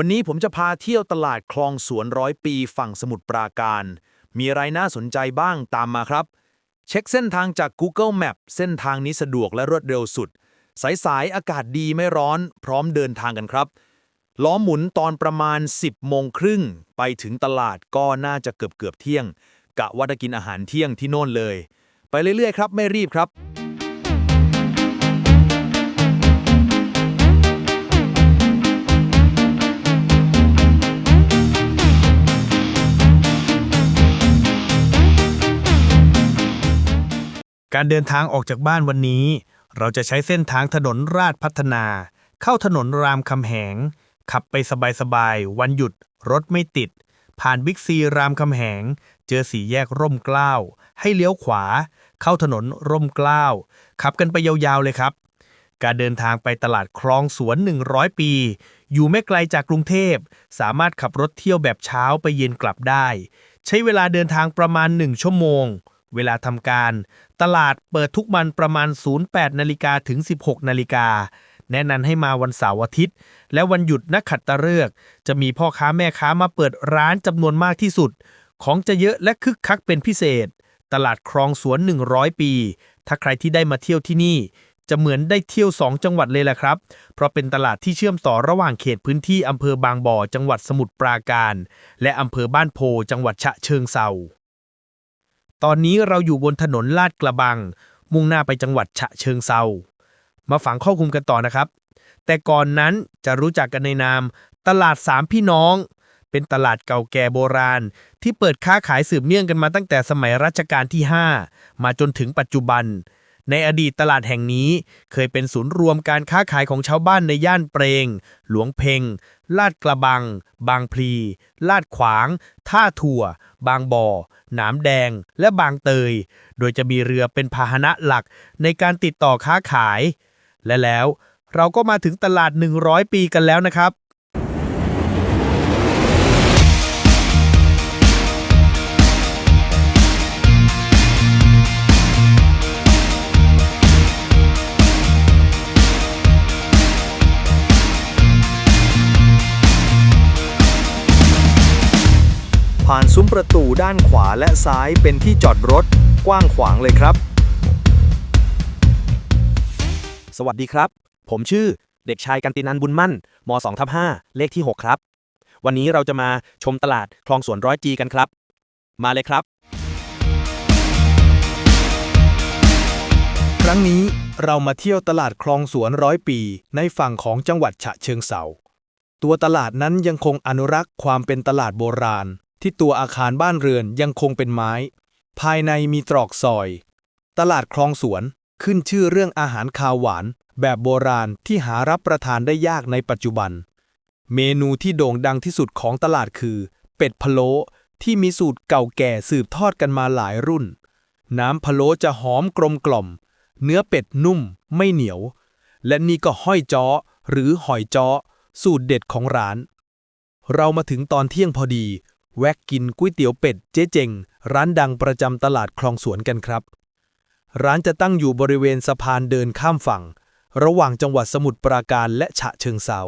วันนี้ผมจะพาเที่ยวตลาดคลองสวนร้อยปีฝั่งสมุทรปราการ มีอะไรน่าสนใจบ้างตามมาครับ เช็คเส้นทางจาก Google Map เส้นทางนี้สะดวกและรวดเร็วสุด สายๆอากาศดีไม่ร้อน พร้อมเดินทางกันครับ ล้อหมุนตอนประมาณ 10โมงครึ่ง ไปถึงตลาดก็น่าจะเกือบเกือบเที่ยง กะว่าจะกินอาหารเที่ยงที่โน่นเลย ไปเรื่อยๆครับ ไม่รีบครับ การเดินทางออกจากบ้านวันนี้ เราจะใช้เส้นทางถนนราชพัฒนา เข้าถนนรามคำแหง ขับไปสบายๆ วันหยุด รถไม่ติด ผ่านบิ๊กซีรามคำแหง เจอสี่แยกร่มเกล้า ให้เลี้ยวขวา เข้าถนนร่มเกล้า ขับกันไปยาวๆเลยครับ การเดินทางไปตลาดคลองสวน 100 ปี อยู่ไม่ไกลจากกรุงเทพ สามารถขับรถเที่ยวแบบเช้าไปเย็นกลับได้ ใช้เวลาเดินทางประมาณ 1 ชั่วโมง เวลาทำการ ตลาดเปิดทุกวันประมาณ 08นาฬิกาถึง 16นาฬิกาแนะนำให้มาวันเสาร์อาทิตย์ และวันหยุดนักขัตฤกษ์จะมีพ่อค้าแม่ค้ามาเปิดร้านจำนวนมากที่สุด ของจะเยอะและคึกคักเป็นพิเศษ ตลาดคลองสวน 100 ปี ถ้าใครที่ได้มาเที่ยวที่นี่ จะเหมือนได้เที่ยว 2 จังหวัดเลยแหละครับ เพราะเป็นตลาดที่เชื่อมต่อระหว่างเขตพื้นที่อำเภอบางบ่อจังหวัดสมุทรปราการ และอำเภอบ้านโพจังหวัดฉะเชิงเซา ตอนนี้เราอยู่บนถนนลาดกระบัง มุ่งหน้าไปจังหวัดฉะเชิงเซา มาฝังข้อคุมกันต่อนะครับ แต่ก่อนนั้นจะรู้จักกันในนาม ตลาดสามพี่น้อง เป็นตลาดเก่าแก่โบราณ ที่เปิดค้าขายสืบเนื่องกันมาตั้งแต่สมัยรัชกาลที่ 5 มาจนถึงปัจจุบัน ในอดีตตลาดแห่งนี้ เคยเป็นศูนย์รวมการค้าขายของชาวบ้านในย่านเปรงหลวงเพงลาดกระบัง บางพลี ลาดขวาง ท่าถั่ว บางบ่อ หนามแดง และบางเตย โดยจะมีเรือเป็นพาหนะหลักในการติดต่อค้าขาย และแล้วเราก็มาถึงตลาด 100 ปีกันแล้วนะครับ ผ่านซุ้มประตูด้านขวาและซ้ายเป็นที่จอดรถ กว้างขวางเลยครับ สวัสดีครับ ผมชื่อเด็กชายกันตินันบุญมั่นม2ทับ5เลขที่ 6 ครับ วันนี้เราจะมาชมตลาดคลองสวนร้อยจีกันครับ มาเลยครับ ครั้งนี้เรามาเที่ยวตลาดคลองสวนร้อยปีในฝั่งของจังหวัดฉะเชิงเซาตัวตลาดนั้นยังคงอนุรักษ์ความเป็นตลาดโบราณ ที่ตัวอาคารบ้านเรือนยังคงเป็นไม้ ภายในมีตรอกซอย ตลาดคลองสวนขึ้นชื่อเรื่องอาหารคาวหวาน แบบโบราณที่หารับประทานได้ยากในปัจจุบัน เมนูที่โด่งดังที่สุดของตลาดคือ เป็ดพะโล้ที่มีสูตรเก่าแก่สืบทอดกันมาหลายรุ่น น้ำพะโล้จะหอมกลมกล่อม เนื้อเป็ดนุ่มไม่เหนียว และนี่ก็ห้อยจ้อหรือหอยจ้อสูตรเด็ดของร้าน เรามาถึงตอนเที่ยงพอดี แวะกินก๋วยเตี๋ยวเป็ดเจ๊เจง ร้านดังประจำตลาดคลองสวนกันครับ ร้านจะตั้งอยู่บริเวณสะพานเดินข้ามฝั่ง ระหว่างจังหวัดสมุทรปราการและฉะเชิงเซา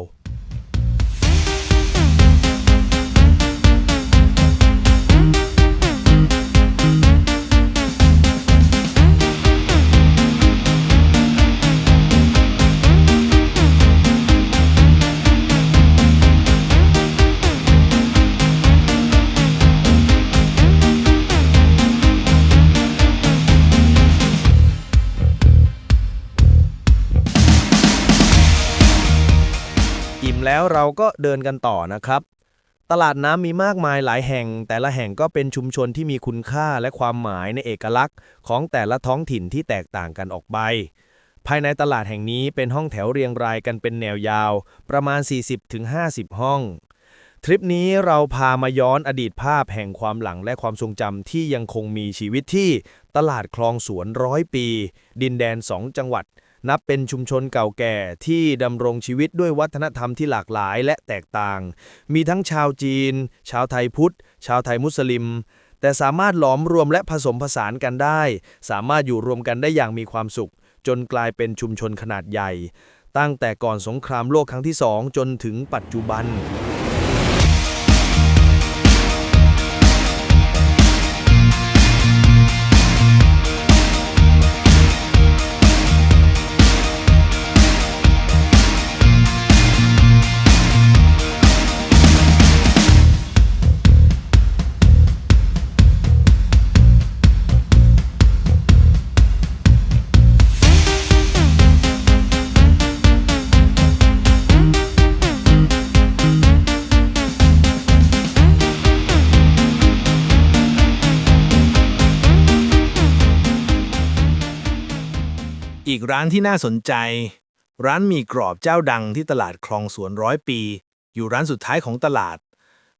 แล้วเราก็เดินกันต่อนะครับ ตลาดน้ำมีมากมายหลายแห่ง แต่ละแห่งก็เป็นชุมชนที่มีคุณค่าและความหมายในเอกลักษณ์ ของแต่ละท้องถิ่นที่แตกต่างกันออกไป ภายในตลาดแห่งนี้เป็นห้องแถวเรียงรายกันเป็นแนวยาว ประมาณ 40-50 ห้อง ทริปนี้เราพามาย้อนอดีตภาพแห่งความหลังและความทรงจำที่ยังคงมีชีวิตที่ตลาดคลองสวนร้อยปี ดินแดนสองจังหวัด นับเป็นชุมชนเก่าแก่ที่ดำรงชีวิตด้วยวัฒนธรรมที่หลากหลายและแตกต่าง มีทั้งชาวจีน ชาวไทยพุทธ ชาวไทยมุสลิม แต่สามารถหลอมรวมและผสมผสานกันได้ สามารถอยู่รวมกันได้อย่างมีความสุข จนกลายเป็นชุมชนขนาดใหญ่ ตั้งแต่ก่อนสงครามโลกครั้งที่สองจนถึงปัจจุบันีกร้านที่น่าสนใจ ร้านมีกรอบเจ้าดังที่ตลาดคลองสวนร้อยปี อยู่ร้านสุดท้ายของตลาด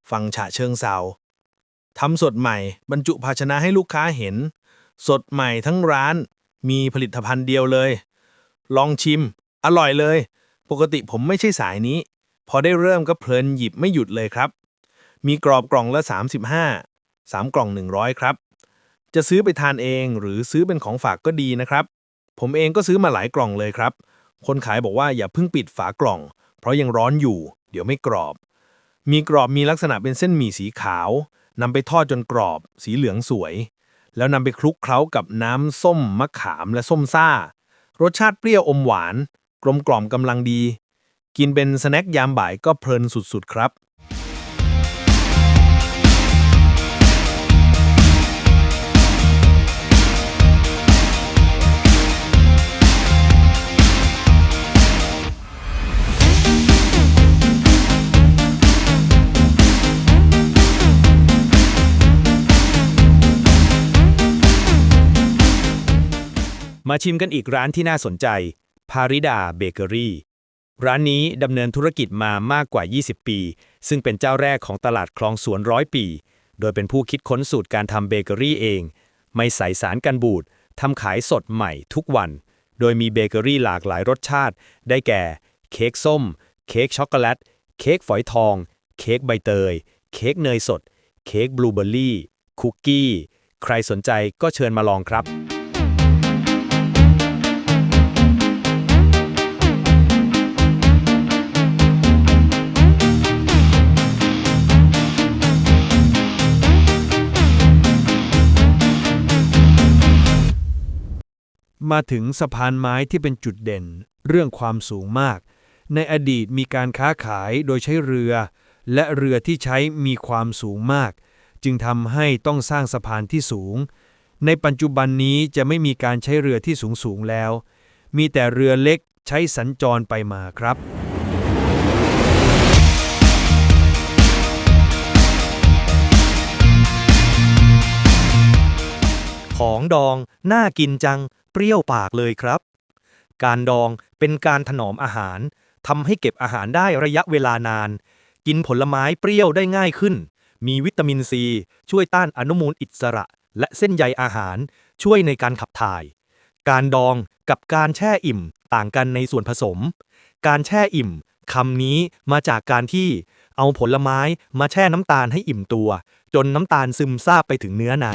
ฝั่งฉะเชิงเซาทำสดใหม่บรรจุภาชนะให้ลูกค้าเห็น สดใหม่ทั้งร้านมีผลิตภัณฑ์เดียวเลย ลองชิม อร่อยเลย ปกติผมไม่ใช่สายนี้ พอได้เริ่มก็เพลินหยิบไม่หยุดเลยครับ มีกรอบกล่องละ 35 3 กล่อง 100 ครับ จะซื้อไปทานเองหรือซื้อเป็นของฝากก็ดีนะครับ ผมเองก็ซื้อมาหลายกล่องเลยครับ คนขายบอกว่าอย่าเพิ่งปิดฝากล่อง เพราะยังร้อนอยู่ เดี๋ยวไม่กรอบ มีกรอบมีลักษณะเป็นเส้นหมี่สีขาวนำไปทอดจนกรอบ สีเหลืองสวย แล้วนำไปคลุกเคล้ากับน้ำส้มมะขามและส้มซ่า รสชาติเปรี้ยวอมหวาน กลมกล่อมกำลังดี กินเป็นสแน็คยามบ่ายก็เพลินสุดๆครับ มาชิมกันอีกร้านที่น่าสนใจ พาริดาเบเกอรี่ ร้านนี้ดำเนินธุรกิจมามากกว่า 20 ปี ซึ่งเป็นเจ้าแรกของตลาดคลองสวนร้อยปี โดยเป็นผู้คิดค้นสูตรการทำเบเกอรี่เอง ไม่ใส่สารกันบูดทำขายสดใหม่ทุกวัน โดยมีเบเกอรี่หลากหลายรสชาติ ได้แก่ เค้กส้ม เค้กช็อกโกแลต เค้กฝอยทอง เค้กใบเตย เค้กเนยสด เค้กบลูเบอร์รี่ คุกกี้ ใครสนใจก็เชิญมาลองครับ มาถึงสะพานไม้ที่เป็นจุดเด่น เรื่องความสูงมาก ในอดีตมีการค้าขายโดยใช้เรือ และเรือที่ใช้มีความสูงมาก จึงทำให้ต้องสร้างสะพานที่สูง ในปัจจุบันนี้จะไม่มีการใช้เรือที่สูงสูงแล้ว มีแต่เรือเล็กใช้สัญจรไปมาครับของดอง น่ากินจัง เปรี้ยวปากเลยครับ การดองเป็นการถนอมอาหารทำให้เก็บอาหารได้ระยะเวลานาน กินผลไม้เปรี้ยวได้ง่ายขึ้น มีวิตามินซี ช่วยต้านอนุมูลอิสระ และเส้นใยอาหาร ช่วยในการขับถ่าย การดองกับการแช่อิ่มต่างกันในส่วนผสม การแช่อิ่มคำนี้มาจากการที่เอาผลไม้มาแช่น้ำตาลให้อิ่มตัว จนน้ำตาลซึมซาบไปถึงเนื้อใน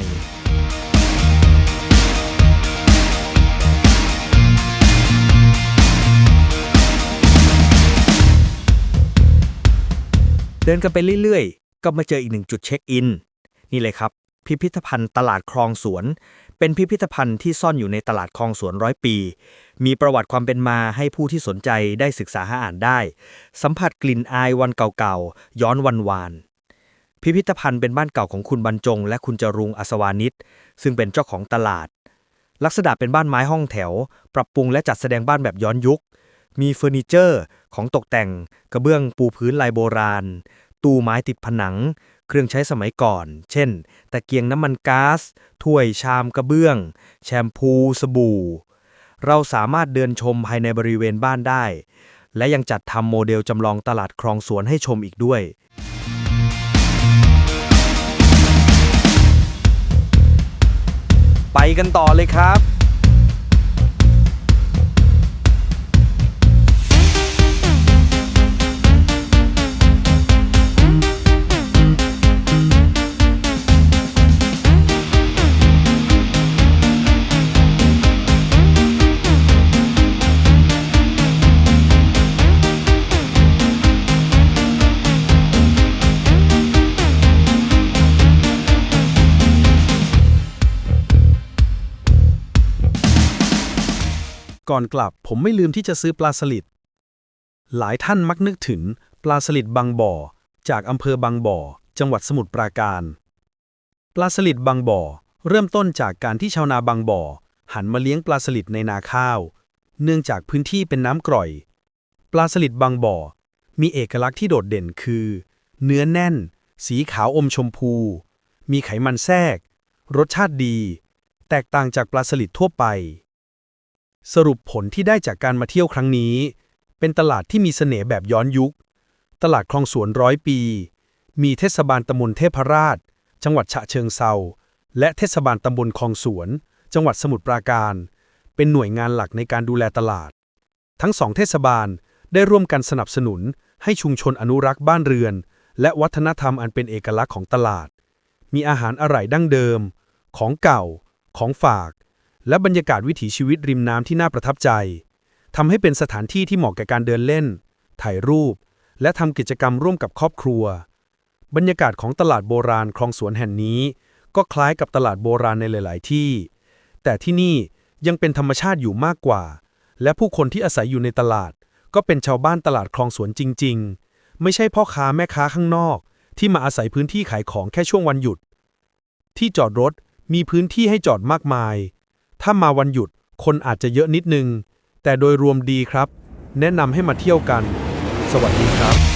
เดินกันไปเรื่อยๆ ก็มาเจออีกหนึ่งจุดเช็คอิน นี่เลยครับ พิพิธภัณฑ์ตลาดคลองสวน เป็นพิพิธภัณฑ์ที่ซ่อนอยู่ในตลาดคลองสวนร้อยปี มีประวัติความเป็นมาให้ผู้ที่สนใจได้ศึกษาหาอ่านได้ สัมผัสกลิ่นอายวันเก่าๆ ย้อนวันวานพิพิธภัณฑ์เป็นบ้านเก่าของคุณบรรจง และคุณจรุงอัศวานิชซึ่งเป็นเจ้าของตลาด ลักษณะเป็นบ้านไม้ห้องแถว ปรับปรุงและจัดแสดงบ้านแบบย้อนยุค มีเฟอร์นิเจอร์ของตกแต่งกระเบื้องปูพื้นลายโบราณ ตู้ไม้ติดผนัง เครื่องใช้สมัยก่อน เช่น ตะเกียงน้ำมันก๊าซถ้วยชามกระเบื้อง แชมพู สบู่ เราสามารถเดินชมภายในบริเวณบ้านได้ และยังจัดทำโมเดลจำลองตลาดคลองสวนให้ชมอีกด้วยไปกันต่อเลยครับ ก่อนกลับผมไม่ลืมที่จะซื้อปลาสลิด หลายท่านมักนึกถึงปลาสลิดบางบ่อ จากอำเภอบางบ่อ จังหวัดสมุทรปราการ ปลาสลิดบางบ่อ เริ่มต้นจากการที่ชาวนาบางบ่อ หันมาเลี้ยงปลาสลิดในนาข้าว เนื่องจากพื้นที่เป็นน้ำกร่อย ปลาสลิดบางบ่อ มีเอกลักษณ์ที่โดดเด่นคือ เนื้อแน่น สีขาวอมชมพู มีไขมันแทรก รสชาติดี แตกต่างจากปลาสลิดทั่วไป สรุปผลที่ได้จากการมาเที่ยวครั้งนี้ เป็นตลาดที่มีเสน่ห์แบบย้อนยุค ตลาดคลองสวนร้อยปี มีเทศบาลตำบลเทพราช จังหวัดฉะเชิงเซาและเทศบาลตำบลคลองสวน จังหวัดสมุทรปราการ เป็นหน่วยงานหลักในการดูแลตลาด ทั้งสองเทศบาลได้ร่วมกันสนับสนุน ให้ชุมชนอนุรักษ์บ้านเรือน และวัฒนธรรมอันเป็นเอกลักษณ์ของตลาด มีอาหารอร่อยดั้งเดิม ของเก่า ของฝาก และบรรยากาศวิถีชีวิตริมน้ำที่น่าประทับใจทำให้เป็นสถานที่ที่เหมาะแก่การเดินเล่น ถ่ายรูป และทำกิจกรรมร่วมกับครอบครัว บรรยากาศของตลาดโบราณคลองสวนแห่งนี้ ก็คล้ายกับตลาดโบราณในหลาย ๆ ที่ แต่ที่นี่ยังเป็นธรรมชาติอยู่มากกว่า และผู้คนที่อาศัยอยู่ในตลาด ก็เป็นชาวบ้านตลาดคลองสวนจริง ๆ ไม่ใช่พ่อค้าแม่ค้าข้างนอก ที่มาอาศัยพื้นที่ขายของแค่ช่วงวันหยุด ที่จอดรถมีพื้นที่ให้จอดมากมาย ถ้ามาวันหยุดคนอาจจะเยอะนิดนึง แต่โดยรวมดีครับ แนะนำให้มาเที่ยวกัน สวัสดีครับ